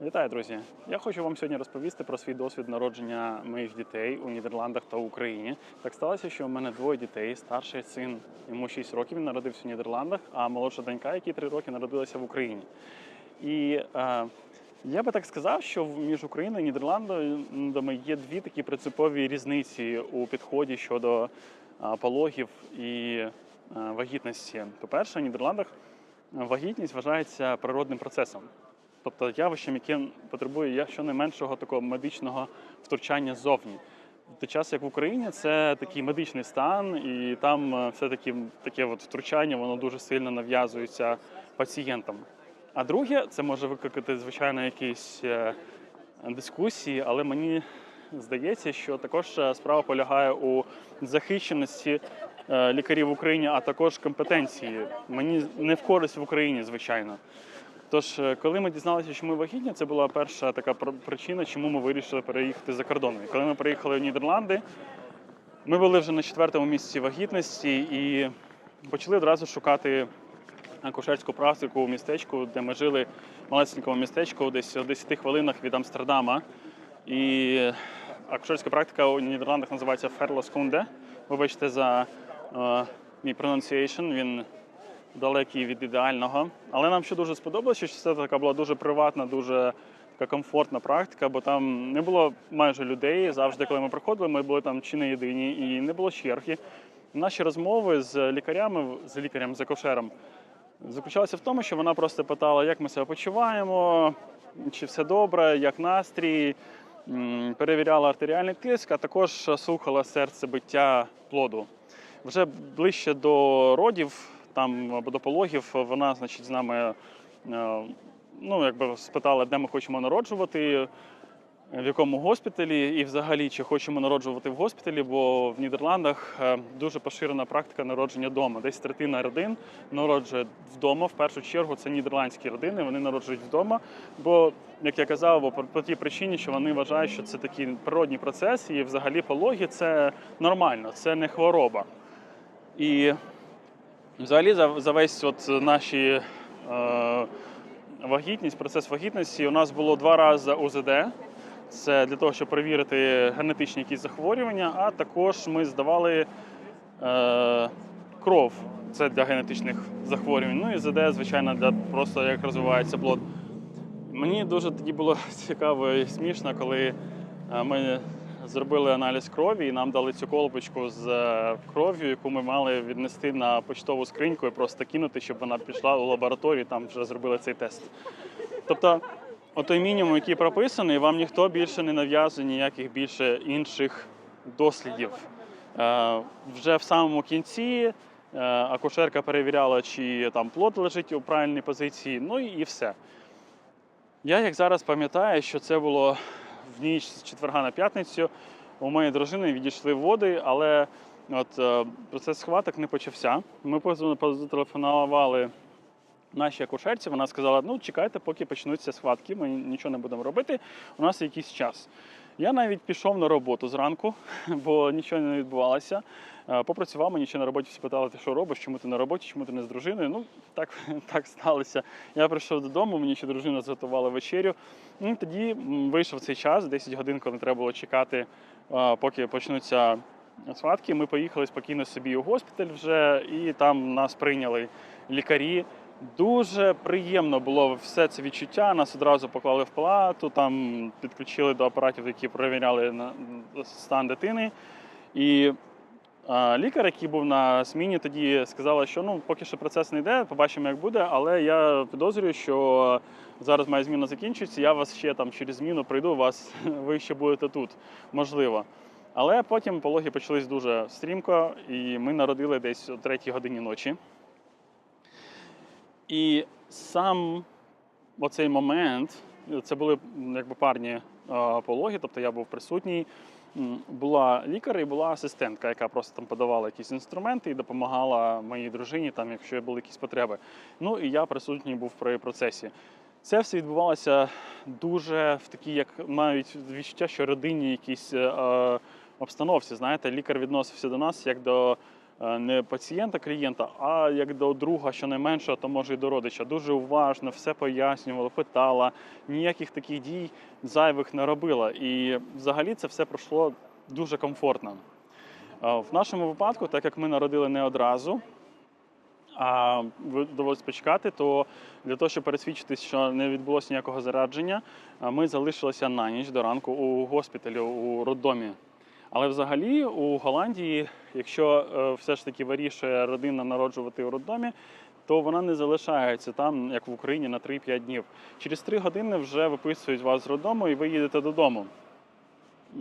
Вітаю, друзі! Я хочу вам сьогодні розповісти про свій досвід народження моїх дітей у Нідерландах та Україні. Так сталося, що у мене двоє дітей. Старший син йому 6 років, він народився в Нідерландах, а молодша донька, якій 3 роки, народилася в Україні. І е, я би так сказав, що між Україною і Нідерландами є дві такі принципові різниці у підході щодо е, пологів і е, вагітності. По-перше, в Нідерландах вагітність вважається природним процесом. Тобто явищем, яке потребує щонайменшого такого медичного втручання ззовні. Той час, як в Україні, це такий медичний стан, і там е, все-таки таке от втручання воно дуже сильно нав'язується пацієнтам. А друге, це може викликати, звичайно, якісь е, дискусії, але мені здається, що також е, справа полягає у захищеності лікарів в Україні, а також компетенції. Мені не в користь в Україні, звичайно. Тож, е, коли ми дізналися, що ми вагітні, це була перша така причина, чому ми вирішили переїхати за кордон. І коли ми приїхали в Нідерланди, ми були вже на четвертому місці вагітності і почали одразу шукати акушерську практику у містечку, де ми жили в малесенькому містечку, десь у 10 хвилинах від Амстердама. І акушерська практика у Нідерландах називається Ферлоскунде. Вибачте за е, мій pronunciation, він далекий від ідеального. Але нам ще дуже сподобалося, що це така була дуже приватна, дуже така комфортна практика, бо там не було майже людей. Завжди, коли ми приходили, ми були там чи не єдині, і не було черги. Наші розмови з лікарями, з лікарем, з акушером, заключалися в тому, що вона просто питала, як ми себе почуваємо, чи все добре, як настрій, перевіряла артеріальний тиск, а також слухала серцебиття плоду. Вже ближче до родів, там або до пологів, вона, значить, з нами е, ну, якби спитала, де ми хочемо народжувати, в якому госпіталі, і взагалі, чи хочемо народжувати в госпіталі, бо в Нідерландах е, дуже поширена практика народження вдома. Десь третина родин народжує вдома. В першу чергу це нідерландські родини, вони народжують вдома. Бо, як я казав, по, тій причині, що вони вважають, що це такий природній процес, і взагалі пологи це нормально, це не хвороба. І взагалі за, за весь от наші е, вагітність, процес вагітності у нас було два рази УЗД. Це для того, щоб перевірити генетичні якісь захворювання, а також ми здавали е, кров. Це для генетичних захворювань. Ну і ЗД, звичайно, для просто як розвивається плод. Мені дуже тоді було цікаво і смішно, коли е, ми зробили аналіз крові і нам дали цю колбочку з е, кров'ю, яку ми мали віднести на почтову скриньку і просто кинути, щоб вона пішла у лабораторію, там вже зробили цей тест. Тобто, отой мінімум, який прописаний, вам ніхто більше не нав'язує ніяких більше інших дослідів. Е, Вже в самому кінці е, акушерка перевіряла, чи там плод лежить у правильній позиції, ну і і все. Я як зараз пам'ятаю, що це було в ніч з четверга на п'ятницю. У моєї дружини відійшли води, але от е, процес схваток не почався. Ми поза- позателефонували нашій акушерці. Вона сказала: ну чекайте, поки почнуться схватки, ми нічого не будемо робити. У нас є якийсь час. Я навіть пішов на роботу зранку, бо нічого не відбувалося. Е, Попрацював мені ще на роботі, всі питали, ти що робиш, чому ти на роботі, чому ти не з дружиною. Ну, так, так сталося. Я прийшов додому, мені ще дружина зготувала вечерю. Ну, тоді вийшов цей час, 10 годин, коли треба було чекати, е, поки почнуться схватки. Ми поїхали спокійно собі у госпіталь вже, і там нас прийняли лікарі. Дуже приємно було все це відчуття. Нас одразу поклали в палату, там підключили до апаратів, які перевіряли стан дитини. І а, лікар, який був на зміні, тоді сказала, що ну поки що процес не йде, побачимо, як буде. Але я підозрюю, що зараз моя зміна закінчується. Я вас ще там через зміну прийду, вас ви ще будете тут, можливо. Але потім пологи почались дуже стрімко, і ми народили десь о третій годині ночі. І сам оцей момент, це були якби парні е, пологи, тобто я був присутній. Була лікар і була асистентка, яка просто там подавала якісь інструменти і допомагала моїй дружині, там, якщо були якісь потреби. Ну і я присутній був при процесі. Це все відбувалося дуже в такій, як мають відчуття, що родинні якісь е, е, обстановці. Знаєте, лікар відносився до нас як до не пацієнта, клієнта, а як до друга, що щонайменше, то може і до родича. Дуже уважно все пояснювала, питала, ніяких таких дій зайвих не робила. І взагалі це все пройшло дуже комфортно. Е, В нашому випадку, так як ми народили не одразу, а довелось почекати, то для того, щоб пересвідчитись, що не відбулося ніякого зарадження, ми залишилися на ніч до ранку у госпіталі у роддомі. Але взагалі у Голландії, якщо е, все ж таки вирішує родина народжувати у роддомі, то вона не залишається там, як в Україні, на 3-5 днів. Через 3 години вже виписують вас з роддому і ви їдете додому.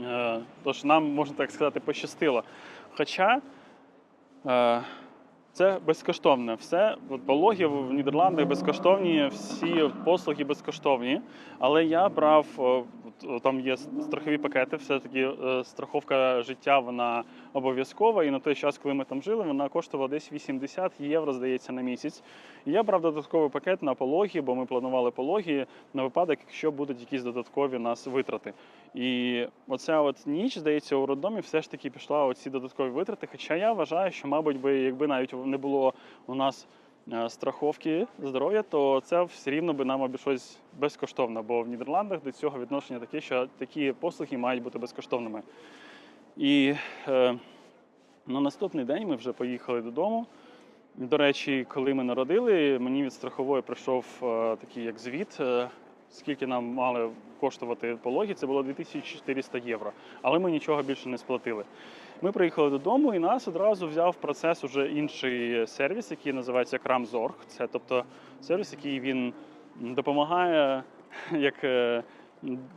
Е, Тож нам, можна так сказати, пощастило. Хоча е, це безкоштовне все. Пологи в Нідерландах безкоштовні, всі послуги безкоштовні. Але я брав там є страхові пакети, все-таки е, страховка життя вона обов'язкова. І на той час, коли ми там жили, вона коштувала десь 80 євро, здається, на місяць. І я брав додатковий пакет на пологи, бо ми планували пологи на випадок, якщо будуть якісь додаткові нас витрати. І оця от ніч, здається, у роддомі все ж таки пішла оці додаткові витрати. Хоча я вважаю, що, мабуть, би, якби навіть не було у нас е, страховки здоров'я, то це все рівно би нам обійшлось безкоштовно. Бо в Нідерландах до цього відношення таке, що такі послуги мають бути безкоштовними. І е, на наступний день ми вже поїхали додому. До речі, коли ми народили, мені від страхової прийшов е, такий як звіт, е, скільки нам мали коштувати пологи, це було 2400 євро. Але ми нічого більше не сплатили. Ми приїхали додому, і нас одразу взяв процес уже інший сервіс, який називається Крамзорг. Це тобто сервіс, який він допомагає як е,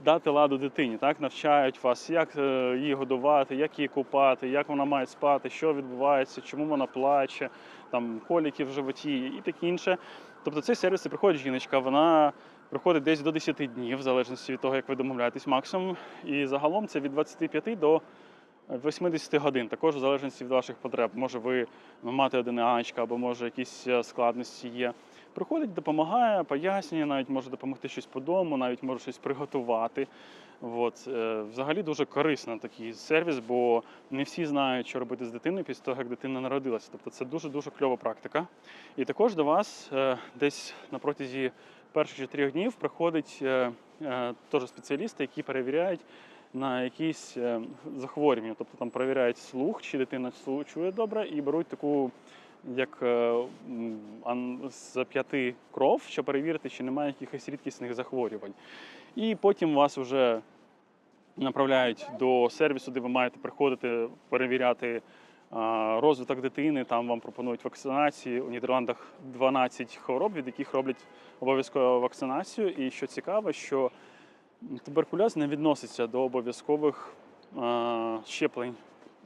дати ладу дитині. Так навчають вас, як е, її годувати, як її купати, як вона має спати, що відбувається, чому вона плаче, там коліки в животі і таке інше. Тобто цей сервіс приходить жіночка, вона приходить десь до 10 днів, в залежності від того, як ви домовляєтесь максимум. І загалом це від 25 до 80 годин, також в залежності від ваших потреб. Може ви мати одиначка, або може якісь е, складності є. Приходить, допомагає, пояснює, навіть може допомогти щось по дому, навіть може щось приготувати. От. е, Взагалі дуже корисно такий сервіс, бо не всі знають, що робити з дитиною після того, як дитина народилася. Тобто це дуже-дуже кльова практика. І також до вас е, десь на протязі перших чотирьох днів приходять е, е, теж спеціалісти, які перевіряють на якісь е, захворювання. Тобто там перевіряють слух, чи дитина чує добре, і беруть таку як з п'яти кров, щоб перевірити, чи немає якихось рідкісних захворювань. І потім вас вже направляють до сервісу, де ви маєте приходити перевіряти розвиток дитини. Там вам пропонують вакцинації. У Нідерландах 12 хвороб, від яких роблять обов'язкову вакцинацію. І що цікаво, що туберкульоз не відноситься до обов'язкових щеплень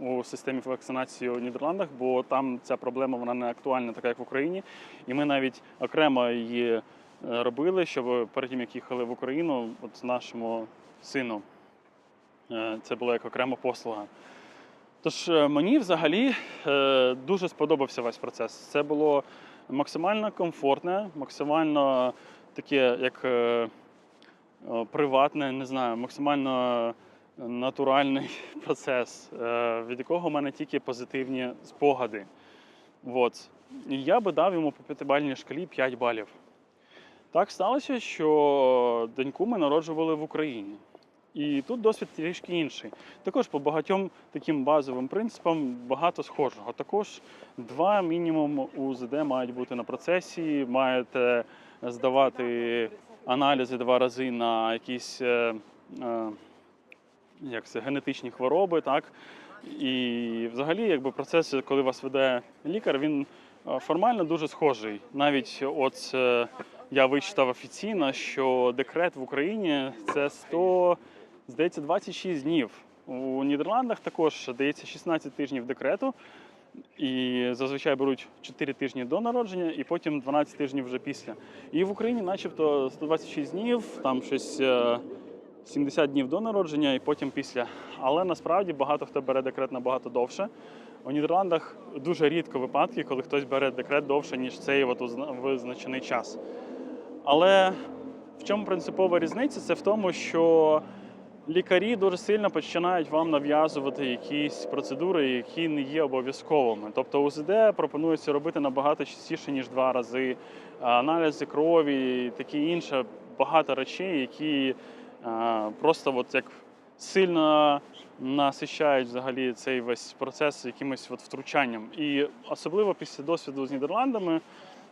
у системі вакцинації у Нідерландах, бо там ця проблема вона не актуальна, така як в Україні. І ми навіть окремо її е, робили, щоб перед тим, як їхали в Україну, от нашому сину е, це було як окрема послуга. Тож е, мені взагалі е, дуже сподобався весь процес. Це було максимально комфортне, максимально таке, як е, приватне, не знаю, максимально натуральний процес, від якого в мене тільки позитивні спогади. От. І я би дав йому по п'ятибальній шкалі 5 балів. Так сталося, що доньку ми народжували в Україні. І тут досвід трішки інший. Також по багатьом таким базовим принципам багато схожого. Також два мінімум УЗД мають бути на процесі, маєте здавати аналізи два рази на якісь е, е, як це, генетичні хвороби. Так? І взагалі, якби процес, коли вас веде лікар, він е, формально дуже схожий. Навіть от я вичитав офіційно, що декрет в Україні це 100, здається, 26 днів. У Нідерландах також дається 16 тижнів декрету, і зазвичай беруть 4 тижні до народження, і потім 12 тижнів вже після. І в Україні, начебто, 126 днів, там щось. е, 70 днів до народження і потім після. Але насправді багато хто бере декрет набагато довше. У Нідерландах дуже рідко випадки, коли хтось бере декрет довше, ніж цей от визначений час. Але в чому принципова різниця? Це в тому, що лікарі дуже сильно починають вам нав'язувати якісь процедури, які не є обов'язковими. Тобто УЗД пропонується робити набагато частіше, ніж два рази. Аналізи крові, і таке інше, багато речей, які просто от як сильно насищають взагалі цей весь процес якимось от втручанням. І особливо після досвіду з Нідерландами.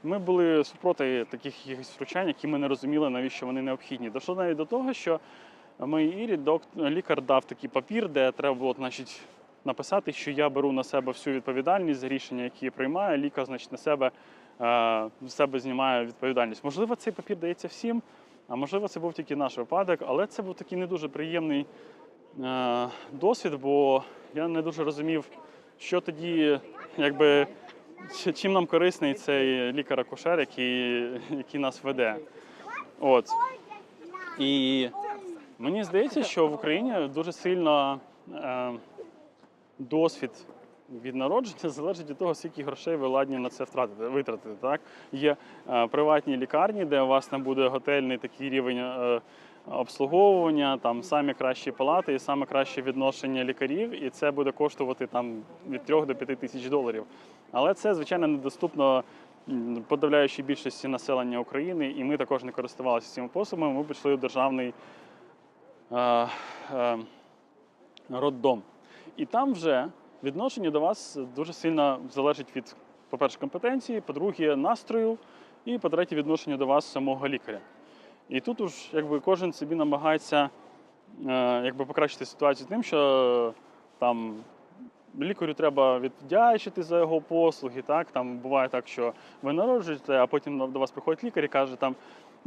Ми були супроти таких якихось втручань, які ми не розуміли, навіщо вони необхідні. Дошло навіть до того, що моїй Ірі лікар дав такий папір, де треба було значить, написати, що я беру на себе всю відповідальність за рішення, які я приймаю. Лікар, значить, на себе, е, з себе знімає відповідальність. Можливо, цей папір дається всім, а можливо, це був тільки наш випадок, але це був такий не дуже приємний е, досвід, бо я не дуже розумів, що тоді, якби. Чим нам корисний цей лікар-акушер, який, який нас веде? От. І мені здається, що в Україні дуже сильно е, досвід від народження залежить від того, скільки грошей ви ладні на це втратити, витратити. Так? Є е, приватні лікарні, де у вас не буде готельний такий рівень е, обслуговування, там самі кращі палати і саме краще відношення лікарів, і це буде коштувати там від 3 до 5 тисяч доларів. Але це, звичайно, недоступно м, подавляючій більшості населення України, і ми також не користувалися цими послугами. Ми пішли в державний роддом. І там вже відношення до вас дуже сильно залежить від, по-перше, компетенції, по-друге, настрою, і по-третє, відношення до вас самого лікаря. І тут уж якби кожен собі намагається е, якби покращити ситуацію тим, що там лікарю треба віддячити за його послуги. Так? Там буває так, що ви народжуєте, а потім до вас приходить лікар і каже, там,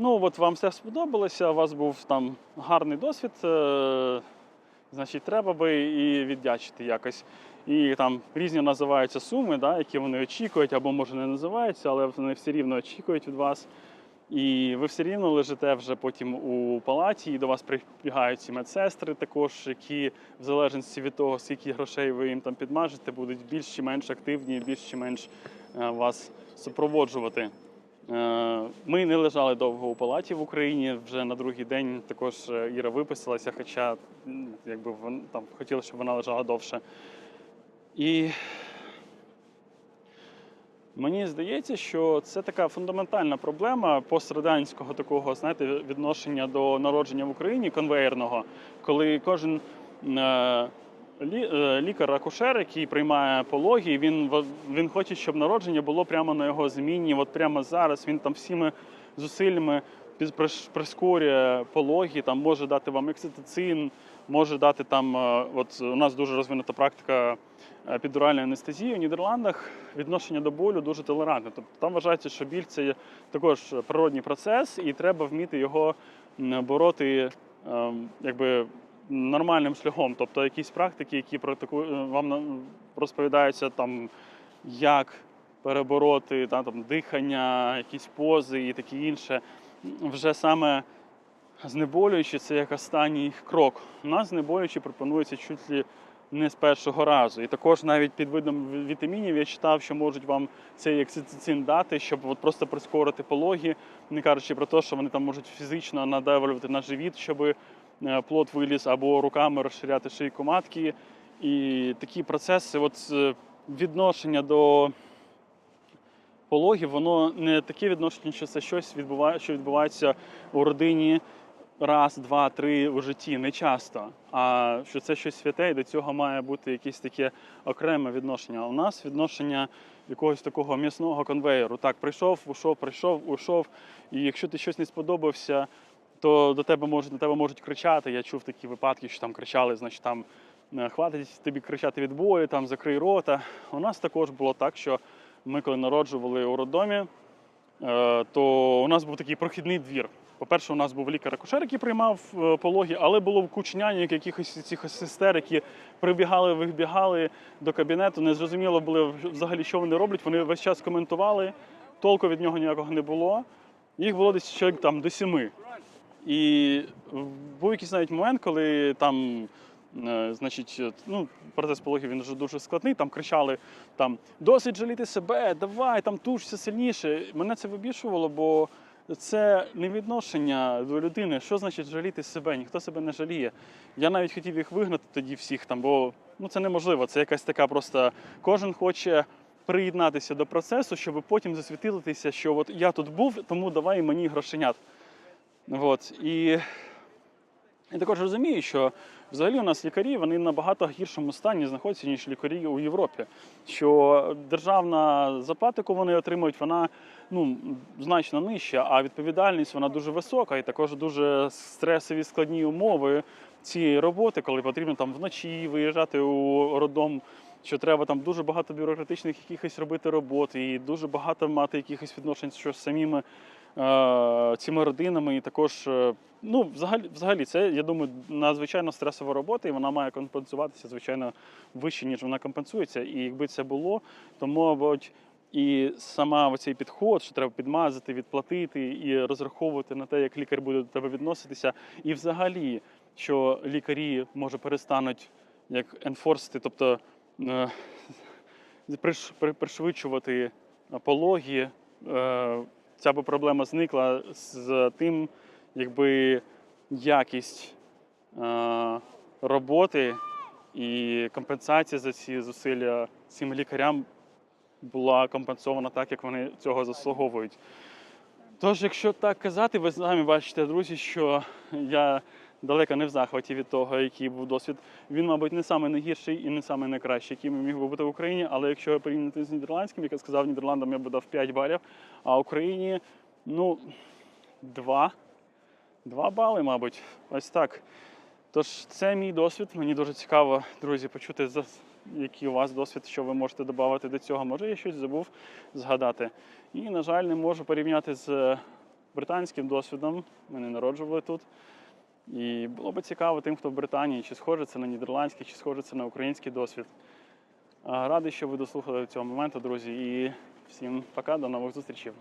ну от вам все сподобалося, у вас був там гарний досвід, е, значить, треба би і віддячити якось. І там різні називаються суми, да, які вони очікують, або може не називаються, але вони все рівно очікують від вас. І ви все рівно лежите вже потім у палаті, і до вас прибігають ці медсестри, також, які в залежності від того, скільки грошей ви їм там підмажете, будуть більш чи менш активні, більш чи менш е, вас супроводжувати. Е, Ми не лежали довго у палаті в Україні. Вже на другий день також е, Іра виписалася, хоча якби там хотіли, щоб вона лежала довше. І Мені здається, що це така фундаментальна проблема пострадянського такого, знаєте, відношення до народження в Україні конвеєрного, коли кожен е, лікар-акушер, який приймає пологи, він, він хоче, щоб народження було прямо на його зміні. От прямо зараз він там всіми зусиллями прискорює пологи, там може дати вам екситоцин, може дати там. е, От у нас дуже розвинута практика е, підуральної анестезії у Нідерландах відношення до болю дуже толерантне. Тобто там вважається, що біль це також природній процес, і треба вміти його бороти ем, якби нормальним шляхом. Тобто якісь практики, які практику- е, вам розповідаються там, як перебороти та, там, дихання, якісь пози і таке інше. Вже саме знеболюючи це як останній крок. У нас знеболюючи пропонується чуть ли не з першого разу. І також навіть під видом вітамінів я читав, що можуть вам цей ексицин дати, щоб от просто прискорити пологи, не кажучи про те, що вони там можуть фізично надавлювати на живіт, щоб е, плод виліз, або руками розширяти шийку матки. І такі процеси, от е, відношення до пологів, воно не таке відношення, що це щось відбуває, що відбувається у родині раз, два, три у житті, не часто. А що це щось святе, і до цього має бути якесь таке окреме відношення. А У нас відношення якогось такого м'ясного конвейеру. Так, прийшов, ушов, прийшов, ушов. І якщо ти щось не сподобався, то до тебе можуть, на тебе можуть кричати. Я чув такі випадки, що там кричали, значить там. е, Хватить тобі кричати від болю, там закрий рота. У нас також було так, що ми, коли народжували у роддомі, е, то у нас був такий прохідний двір. По-перше, у нас був лікар-акушер, який приймав е, пологи, але було кучняння якихось цих сестер, які прибігали, вибігали до кабінету. Не зрозуміло було взагалі, що вони роблять. Вони весь час коментували, толку від нього ніякого не було. Їх було десь чоловік там до сіми. І був якийсь навіть момент, коли там, е, значить, е, ну, процес пологів він дуже дуже складний. Там кричали: там досить жаліти себе, давай, там тужся сильніше. Мене це вибішувало, бо це не відношення до людини. Що значить жаліти себе? Ніхто себе не жаліє. Я навіть хотів їх вигнати тоді всіх там, бо ну це неможливо. Це якась така просто кожен хоче приєднатися до процесу, щоб потім засвітитися, що от я тут був, тому давай мені грошенят. От. І я також розумію, що взагалі у нас лікарі вони набагато гіршому стані знаходяться, ніж лікарі у Європі. Що державна зарплата, яку вони отримують, вона ну, значно нижча, а відповідальність вона дуже висока і також дуже стресові складні умови цієї роботи, коли потрібно там вночі виїжджати у роддом, що треба там дуже багато бюрократичних якихось робити робот, і дуже багато мати якихось відношень що з самими цими родинами, і також. е, Ну, взагалі, взагалі, це, я думаю, надзвичайно стресова робота, і вона має компенсуватися, звичайно, вище, ніж вона компенсується. І якби це було, то, мабуть, і сама оцей підход, що треба підмазати, відплатити і розраховувати на те, як лікар буде до тебе відноситися, і взагалі, що лікарі може перестануть як енфорсити, тобто е, приш- при- пришвидшувати пологи. Ця б проблема зникла з тим, якби якість е, роботи і компенсація за ці зусилля цим лікарям була компенсована так, як вони цього заслуговують. Тож, якщо так казати, ви самі бачите, друзі, що я далеко не в захваті від того, який був досвід. Він, мабуть, не самий найгірший і не самий найкращий, який міг би бути в Україні. Але якщо порівняти з нідерландським, як я сказав, Нідерландам я б дав 5 балів, а Україні ну, 2. 2 бали, мабуть. Ось так. Тож це мій досвід. Мені дуже цікаво, друзі, почути, який у вас досвід, що ви можете додати до цього. Може, я щось забув згадати. І, на жаль, не можу порівняти з британським досвідом. Мене народжували тут. І було би цікаво тим, хто в Британії, чи схоже це на нідерландський, чи схоже це на український досвід. Радий, що ви дослухали до цього моменту, друзі. І всім пока, до нових зустрічей.